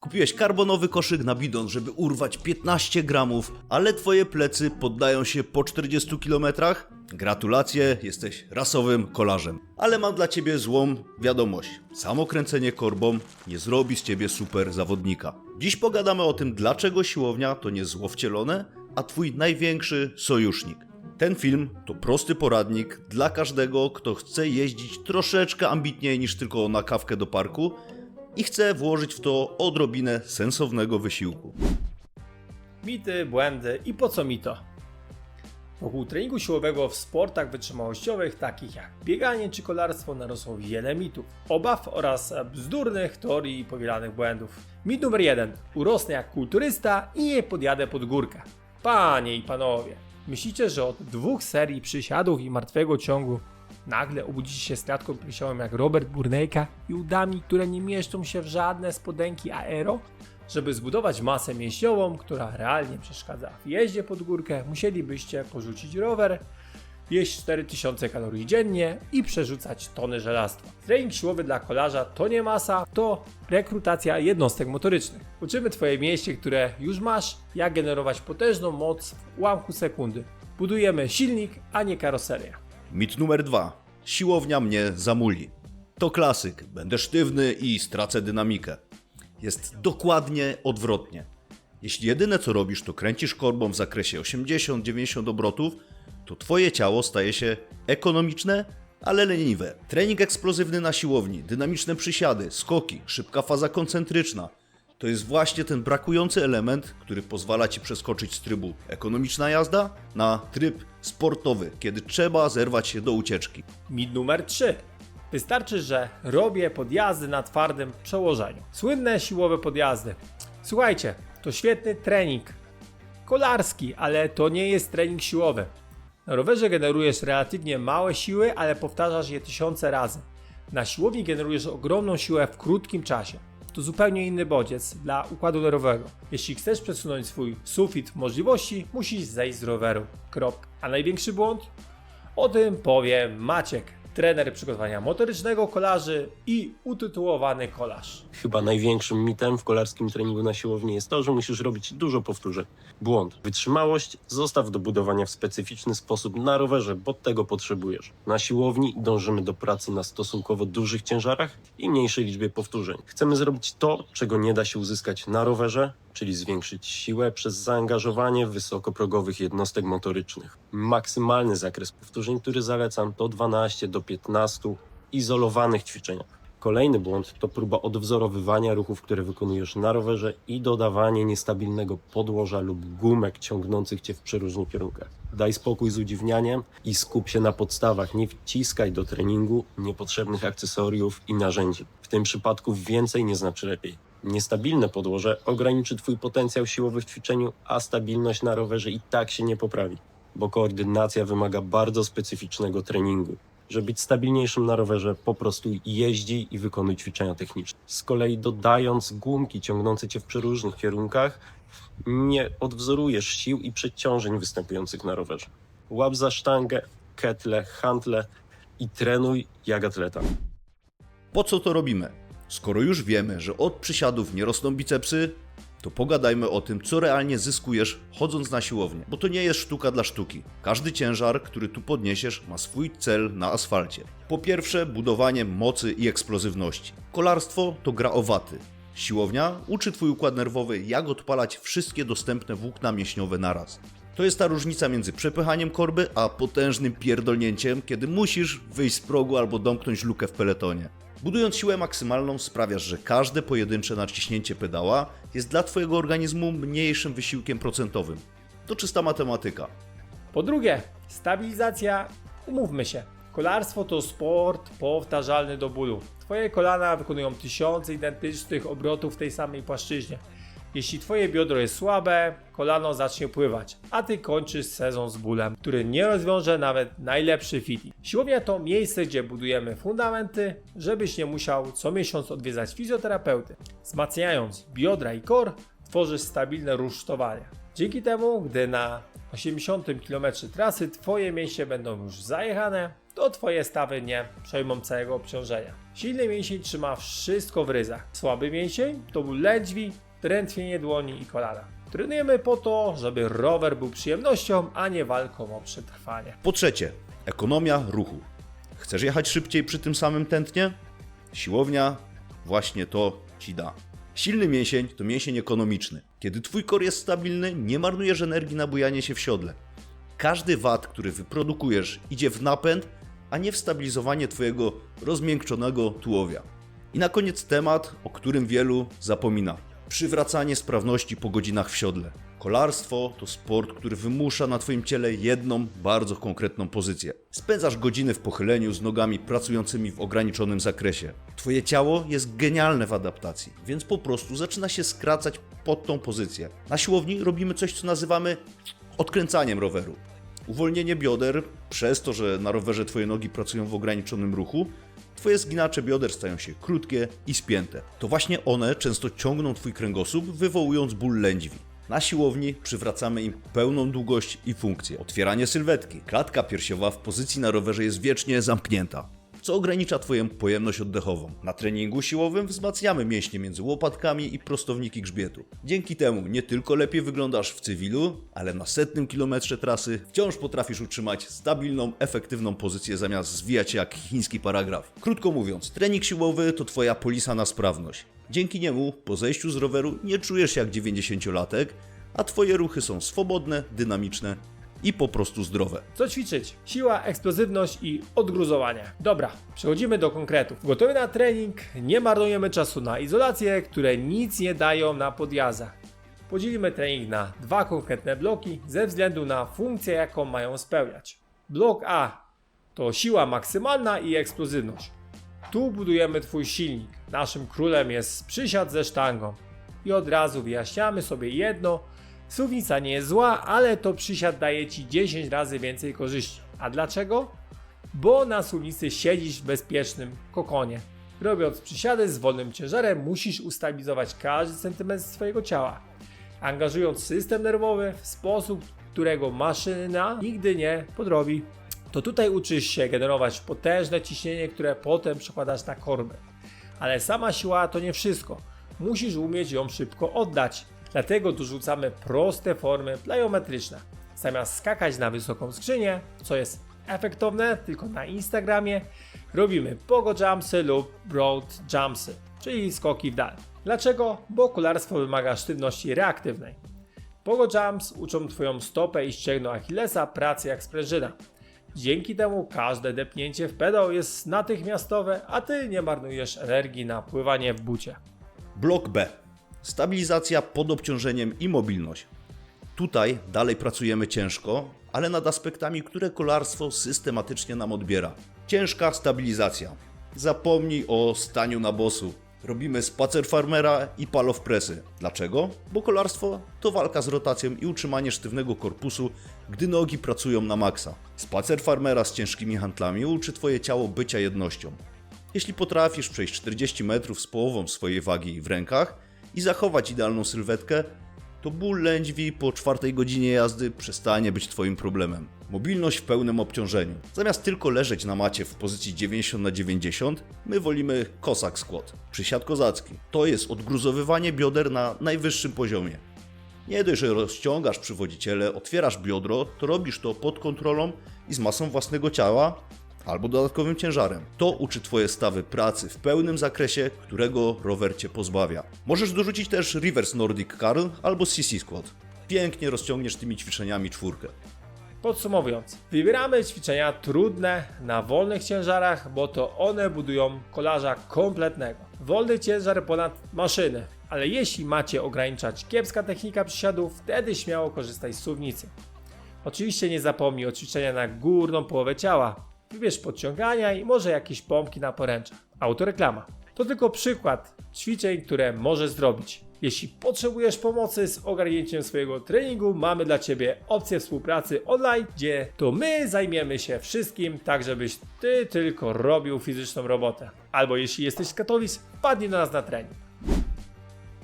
Kupiłeś karbonowy koszyk na bidon, żeby urwać 15 gramów, ale twoje plecy poddają się po 40 kilometrach? Gratulacje, jesteś rasowym kolarzem. Ale mam dla ciebie złą wiadomość. Samo kręcenie korbą nie zrobi z ciebie super zawodnika. Dziś pogadamy o tym, dlaczego siłownia to nie zło wcielone, a twój największy sojusznik. Ten film to prosty poradnik dla każdego, kto chce jeździć troszeczkę ambitniej niż tylko na kawkę do parku i chce włożyć w to odrobinę sensownego wysiłku. Mity, błędy i po co mi to? Wokół treningu siłowego w sportach wytrzymałościowych, takich jak bieganie czy kolarstwo, narosło wiele mitów, obaw oraz bzdurnych teorii i powielanych błędów. Mit numer jeden. Urosnę jak kulturysta i nie podjadę pod górkę. Panie i panowie, myślicie, że od dwóch serii przysiadów i martwego ciągu nagle obudzicie się z klatką piersiową jak Robert Burnejka i udami, które nie mieszczą się w żadne spodenki aero? Żeby zbudować masę mięśniową, która realnie przeszkadza w jeździe pod górkę, musielibyście porzucić rower, jeść 4000 kalorii dziennie i przerzucać tony żelastwa. Trening siłowy dla kolarza to nie masa, to rekrutacja jednostek motorycznych. Uczymy Twoje mięśnie, które już masz, jak generować potężną moc w ułamku sekundy. Budujemy silnik, a nie karoserię. Mit numer dwa. Siłownia mnie zamuli. To klasyk. Będę sztywny i stracę dynamikę. Jest dokładnie odwrotnie. Jeśli jedyne co robisz to kręcisz korbą w zakresie 80-90 obrotów, to twoje ciało staje się ekonomiczne, ale leniwe. Trening eksplozywny na siłowni, dynamiczne przysiady, skoki, szybka faza koncentryczna. To jest właśnie ten brakujący element, który pozwala ci przeskoczyć z trybu ekonomiczna jazda na tryb sportowy, kiedy trzeba zerwać się do ucieczki. Mit numer 3. Wystarczy, że robię podjazdy na twardym przełożeniu. Słynne siłowe podjazdy. Słuchajcie, to świetny trening. Kolarski, ale to nie jest trening siłowy. Na rowerze generujesz relatywnie małe siły, ale powtarzasz je tysiące razy. Na siłowni generujesz ogromną siłę w krótkim czasie. To zupełnie inny bodziec dla układu nerwowego. Jeśli chcesz przesunąć swój sufit możliwości, musisz zejść z roweru. Krop. A największy błąd? O tym powie Maciek, trener przygotowania motorycznego kolarzy i utytułowany kolarz. Chyba największym mitem w kolarskim treningu na siłowni jest to, że musisz robić dużo powtórzeń. Błąd. Wytrzymałość zostaw do budowania w specyficzny sposób na rowerze, bo tego potrzebujesz. Na siłowni dążymy do pracy na stosunkowo dużych ciężarach i mniejszej liczbie powtórzeń. Chcemy zrobić to, czego nie da się uzyskać na rowerze, czyli zwiększyć siłę przez zaangażowanie wysokoprogowych jednostek motorycznych. Maksymalny zakres powtórzeń, który zalecam, to 12 do 15 izolowanych ćwiczeniach. Kolejny błąd to próba odwzorowywania ruchów, które wykonujesz na rowerze i dodawanie niestabilnego podłoża lub gumek ciągnących cię w przeróżnych kierunkach. Daj spokój z udziwnianiem i skup się na podstawach. Nie wciskaj do treningu niepotrzebnych akcesoriów i narzędzi. W tym przypadku więcej nie znaczy lepiej. Niestabilne podłoże ograniczy Twój potencjał siłowy w ćwiczeniu, a stabilność na rowerze i tak się nie poprawi, bo koordynacja wymaga bardzo specyficznego treningu. Żeby być stabilniejszym na rowerze, po prostu jeździ i wykonuj ćwiczenia techniczne. Z kolei dodając gumki ciągnące cię w przeróżnych kierunkach, nie odwzorujesz sił i przeciążeń występujących na rowerze. Łap za sztangę, ketle, hantle i trenuj jak atleta. Po co to robimy? Skoro już wiemy, że od przysiadów nie rosną bicepsy, to pogadajmy o tym, co realnie zyskujesz chodząc na siłownię. Bo to nie jest sztuka dla sztuki. Każdy ciężar, który tu podniesiesz, ma swój cel na asfalcie. Po pierwsze, budowanie mocy i eksplozywności. Kolarstwo to gra o waty. Siłownia uczy Twój układ nerwowy, jak odpalać wszystkie dostępne włókna mięśniowe naraz. To jest ta różnica między przepychaniem korby, a potężnym pierdolnięciem, kiedy musisz wyjść z progu albo domknąć lukę w peletonie. Budując siłę maksymalną sprawiasz, że każde pojedyncze naciśnięcie pedała jest dla Twojego organizmu mniejszym wysiłkiem procentowym. To czysta matematyka. Po drugie, stabilizacja. Umówmy się. Kolarstwo to sport powtarzalny do bólu. Twoje kolana wykonują tysiące identycznych obrotów w tej samej płaszczyźnie. Jeśli twoje biodro jest słabe, kolano zacznie pływać, a ty kończysz sezon z bólem, który nie rozwiąże nawet najlepszy fitness. Siłownia to miejsce, gdzie budujemy fundamenty, żebyś nie musiał co miesiąc odwiedzać fizjoterapeuty. Wzmacniając biodra i kor, tworzysz stabilne rusztowania. Dzięki temu, gdy na 80 km trasy twoje mięśnie będą już zajechane, to twoje stawy nie przejmą całego obciążenia. Silny mięsień trzyma wszystko w ryzach. Słaby mięsień to ból drętwienie dłoni i kolana. Trenujemy po to, żeby rower był przyjemnością, a nie walką o przetrwanie. Po trzecie, ekonomia ruchu. Chcesz jechać szybciej przy tym samym tętnie? Siłownia właśnie to ci da. Silny mięsień to mięsień ekonomiczny. Kiedy twój kor jest stabilny, nie marnujesz energii na bujanie się w siodle. Każdy wat, który wyprodukujesz, idzie w napęd, a nie w stabilizowanie twojego rozmiękczonego tułowia. I na koniec temat, o którym wielu zapomina. Przywracanie sprawności po godzinach w siodle. Kolarstwo to sport, który wymusza na Twoim ciele jedną, bardzo konkretną pozycję. Spędzasz godziny w pochyleniu z nogami pracującymi w ograniczonym zakresie. Twoje ciało jest genialne w adaptacji, więc po prostu zaczyna się skracać pod tą pozycję. Na siłowni robimy coś, co nazywamy odkręcaniem roweru. Uwolnienie bioder przez to, że na rowerze Twoje nogi pracują w ograniczonym ruchu, Twoje zginacze bioder stają się krótkie i spięte. To właśnie one często ciągną Twój kręgosłup, wywołując ból lędźwi. Na siłowni przywracamy im pełną długość i funkcję. Otwieranie sylwetki. Klatka piersiowa w pozycji na rowerze jest wiecznie zamknięta, co ogranicza Twoją pojemność oddechową. Na treningu siłowym wzmacniamy mięśnie między łopatkami i prostowniki grzbietu. Dzięki temu nie tylko lepiej wyglądasz w cywilu, ale na setnym kilometrze trasy wciąż potrafisz utrzymać stabilną, efektywną pozycję zamiast zwijać jak chiński paragraf. Krótko mówiąc, trening siłowy to Twoja polisa na sprawność. Dzięki niemu po zejściu z roweru nie czujesz jak 90-latek, a Twoje ruchy są swobodne, dynamiczne i po prostu zdrowe. Co ćwiczyć? Siła, eksplozywność i odgruzowanie. Dobra, przechodzimy do konkretów. Gotowy na trening, nie marnujemy czasu na izolację, które nic nie dają na podjazdach. Podzielimy trening na dwa konkretne bloki ze względu na funkcję, jaką mają spełniać. Blok A to siła maksymalna i eksplozywność. Tu budujemy Twój silnik. Naszym królem jest przysiad ze sztangą. I od razu wyjaśniamy sobie jedno, Suwnica nie jest zła, ale to przysiad daje Ci 10 razy więcej korzyści. A dlaczego? Bo na suwnicy siedzisz w bezpiecznym kokonie. Robiąc przysiady z wolnym ciężarem, musisz ustabilizować każdy centymetr swojego ciała. Angażując system nerwowy w sposób, którego maszyna nigdy nie podrobi. To tutaj uczysz się generować potężne ciśnienie, które potem przekładasz na korbę. Ale sama siła to nie wszystko. Musisz umieć ją szybko oddać. Dlatego dorzucamy proste formy plyometryczne. Zamiast skakać na wysoką skrzynię, co jest efektowne tylko na Instagramie, robimy pogo jumpsy lub broad jumpsy, czyli skoki w dal. Dlaczego? Bo kolarstwo wymaga sztywności reaktywnej. Pogo jumps uczą Twoją stopę i ścięgno Achillesa pracy jak sprężyna. Dzięki temu każde depnięcie w pedał jest natychmiastowe, a Ty nie marnujesz energii na pływanie w bucie. Blok B. Stabilizacja pod obciążeniem i mobilność. Tutaj dalej pracujemy ciężko, ale nad aspektami, które kolarstwo systematycznie nam odbiera. Ciężka stabilizacja. Zapomnij o staniu na bosu. Robimy spacer farmera i palow presy. Dlaczego? Bo kolarstwo to walka z rotacją i utrzymanie sztywnego korpusu, gdy nogi pracują na maksa. Spacer farmera z ciężkimi handlami uczy Twoje ciało bycia jednością. Jeśli potrafisz przejść 40 metrów z połową swojej wagi w rękach i zachować idealną sylwetkę, to ból lędźwi po czwartej godzinie jazdy przestanie być Twoim problemem. Mobilność w pełnym obciążeniu. Zamiast tylko leżeć na macie w pozycji 90 na 90, my wolimy kosak squat, przysiad kozacki. To jest odgruzowywanie bioder na najwyższym poziomie. Nie dość, że rozciągasz przywodziciele, otwierasz biodro, to robisz to pod kontrolą i z masą własnego ciała albo dodatkowym ciężarem. To uczy Twoje stawy pracy w pełnym zakresie, którego rower Cię pozbawia. Możesz dorzucić też reverse Nordic curl albo CC squat. Pięknie rozciągniesz tymi ćwiczeniami czwórkę. Podsumowując, wybieramy ćwiczenia trudne na wolnych ciężarach, bo to one budują kolarza kompletnego. Wolny ciężar ponad maszyny, ale jeśli macie ograniczać kiepska technika przysiadów, wtedy śmiało korzystaj z suwnicy. Oczywiście nie zapomnij o ćwiczenia na górną połowę ciała. Wybierz podciągania i może jakieś pompki na poręczach. Autoreklama. To tylko przykład ćwiczeń, które możesz zrobić. Jeśli potrzebujesz pomocy z ogarnięciem swojego treningu, mamy dla Ciebie opcję współpracy online, gdzie to my zajmiemy się wszystkim, tak żebyś Ty tylko robił fizyczną robotę. Albo jeśli jesteś z Katowic, wpadnij do nas na trening.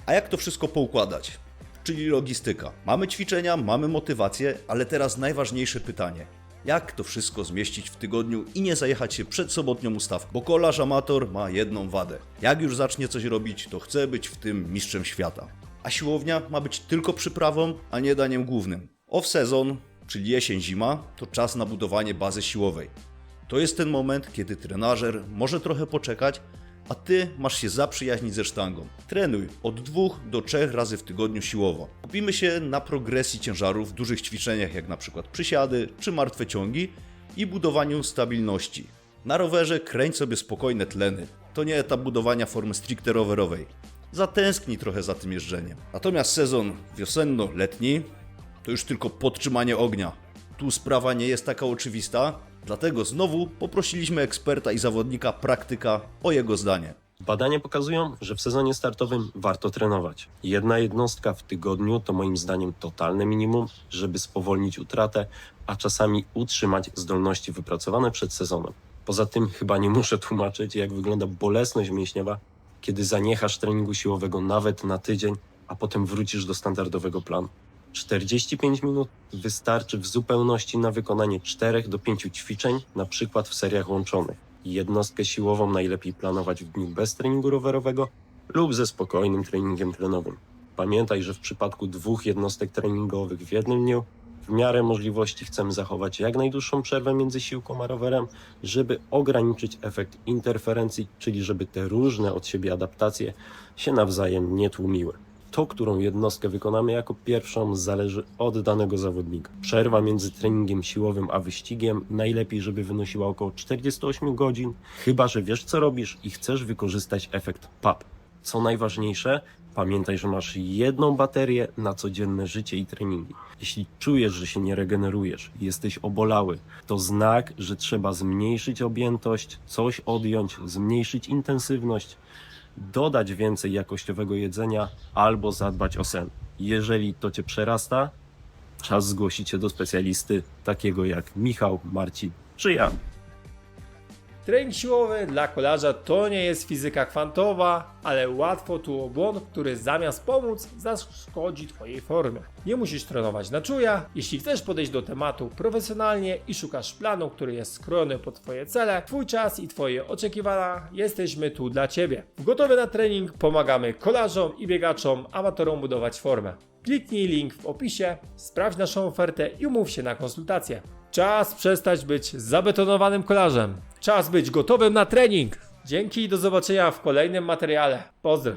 A jak to wszystko poukładać? Czyli logistyka. Mamy ćwiczenia, mamy motywację, ale teraz najważniejsze pytanie. Jak to wszystko zmieścić w tygodniu i nie zajechać się przed sobotnią ustawką, bo kolarz amator ma jedną wadę. Jak już zacznie coś robić, to chce być w tym mistrzem świata. A siłownia ma być tylko przyprawą, a nie daniem głównym. Off-sezon, czyli jesień-zima, to czas na budowanie bazy siłowej. To jest ten moment, kiedy trenażer może trochę poczekać, a ty masz się zaprzyjaźnić ze sztangą. Trenuj od dwóch do trzech razy w tygodniu siłowo. Kupimy się na progresji ciężarów w dużych ćwiczeniach, jak na przykład przysiady czy martwe ciągi i budowaniu stabilności. Na rowerze kręć sobie spokojne tleny. To nie etap budowania formy stricte rowerowej. Zatęsknij trochę za tym jeżdżeniem. Natomiast sezon wiosenno-letni to już tylko podtrzymanie ognia. Tu sprawa nie jest taka oczywista, dlatego znowu poprosiliśmy eksperta i zawodnika praktyka o jego zdanie. Badania pokazują, że w sezonie startowym warto trenować. Jedna jednostka w tygodniu to moim zdaniem totalne minimum, żeby spowolnić utratę, a czasami utrzymać zdolności wypracowane przed sezonem. Poza tym chyba nie muszę tłumaczyć, jak wygląda bolesność mięśniowa, kiedy zaniechasz treningu siłowego nawet na tydzień, a potem wrócisz do standardowego planu. 45 minut wystarczy w zupełności na wykonanie 4 do 5 ćwiczeń, na przykład w seriach łączonych. Jednostkę siłową najlepiej planować w dniu bez treningu rowerowego lub ze spokojnym treningiem tlenowym. Pamiętaj, że w przypadku dwóch jednostek treningowych w jednym dniu, w miarę możliwości chcemy zachować jak najdłuższą przerwę między siłką a rowerem, żeby ograniczyć efekt interferencji, czyli żeby te różne od siebie adaptacje się nawzajem nie tłumiły. To, którą jednostkę wykonamy jako pierwszą, zależy od danego zawodnika. Przerwa między treningiem siłowym a wyścigiem najlepiej, żeby wynosiła około 48 godzin, chyba że wiesz, co robisz i chcesz wykorzystać efekt PAP. Co najważniejsze, pamiętaj, że masz jedną baterię na codzienne życie i treningi. Jeśli czujesz, że się nie regenerujesz, jesteś obolały, to znak, że trzeba zmniejszyć objętość, coś odjąć, zmniejszyć intensywność, dodać więcej jakościowego jedzenia albo zadbać o sen. Jeżeli to cię przerasta, czas zgłosić się do specjalisty, takiego jak Michał, Marcin czy ja. Trening siłowy dla kolarza to nie jest fizyka kwantowa, ale łatwo tu o błąd, który zamiast pomóc, zaszkodzi Twojej formie. Nie musisz trenować na czuja. Jeśli chcesz podejść do tematu profesjonalnie i szukasz planu, który jest skrojony pod Twoje cele, Twój czas i Twoje oczekiwania, jesteśmy tu dla Ciebie. Gotowy na trening pomagamy kolarzom i biegaczom, amatorom budować formę. Kliknij link w opisie, sprawdź naszą ofertę i umów się na konsultację. Czas przestać być zabetonowanym kolarzem. Czas być gotowym na trening. Dzięki i do zobaczenia w kolejnym materiale. Pozdro.